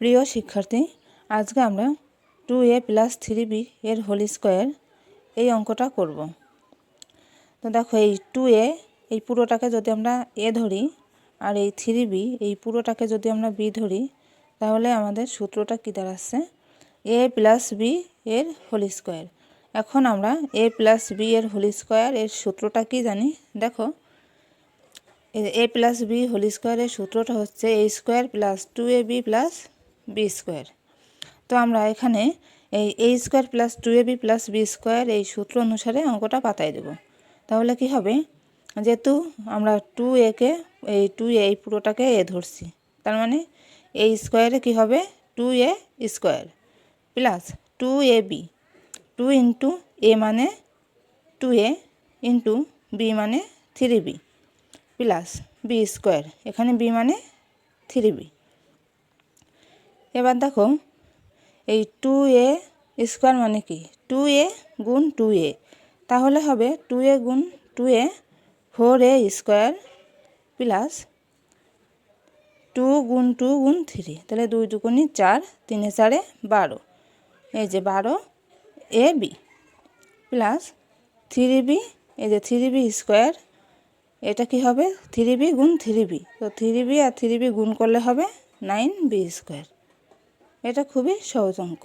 প্রিয় শিক্ষার্থী, আজকে আমরা two A plus three B এর হোল স্কোয়ার এই অঙ্কটা করব। তো দেখো, এই টু এ এই পুরোটাকে যদি আমরা এ ধরি আর এই থ্রি বি এই পুরোটাকে যদি আমরা বি ধরি, তাহলে আমাদের সূত্রটা কী দাঁড়াচ্ছে? এ প্লাস বি এর হোল স্কোয়ার এখন আমরা এ প্লাস বি এর হোল স্কোয়ার এর সূত্রটা কি জানি? দেখো এ প্লাস বি হোল স্কোয়ারের সূত্রটা হচ্ছে A square plus two A B plus B square. তো আমরা এখানে এই A square plus two A B plus B square এই সূত্র অনুসারে অঙ্কটা পাতায় দেব। তাহলে কি হবে? যেহেতু আমরা টু একে এই টু এ, এই পুরোটাকে এ ধরছি, তার মানে এই স্কোয়ারে কী হবে? Two A square plus two A B. Two into A মানে টু এ, ইন্টু বি মানে three B plus B square. এখানে বি মানে থ্রি বি। এবার দেখো, এই টু এ স্কোয়ার মানে কি? টু এ গুণ টু এ তাহলে হবে টু এ গুণ two A four A square plus two গুণ টু গুণ থ্রি তাহলে দুই দুগুণি চার, তিনে চারে বারো। এই যে বারো A B plus three B এই যে থ্রি বি স্কোয়ার এটা কি হবে? থ্রি বি গুণ থ্রি বি তো থ্রি বি আর থ্রি বি গুণ করলে হবে নাইন বি স্কোয়ার এটা খুবই সহজ অঙ্ক।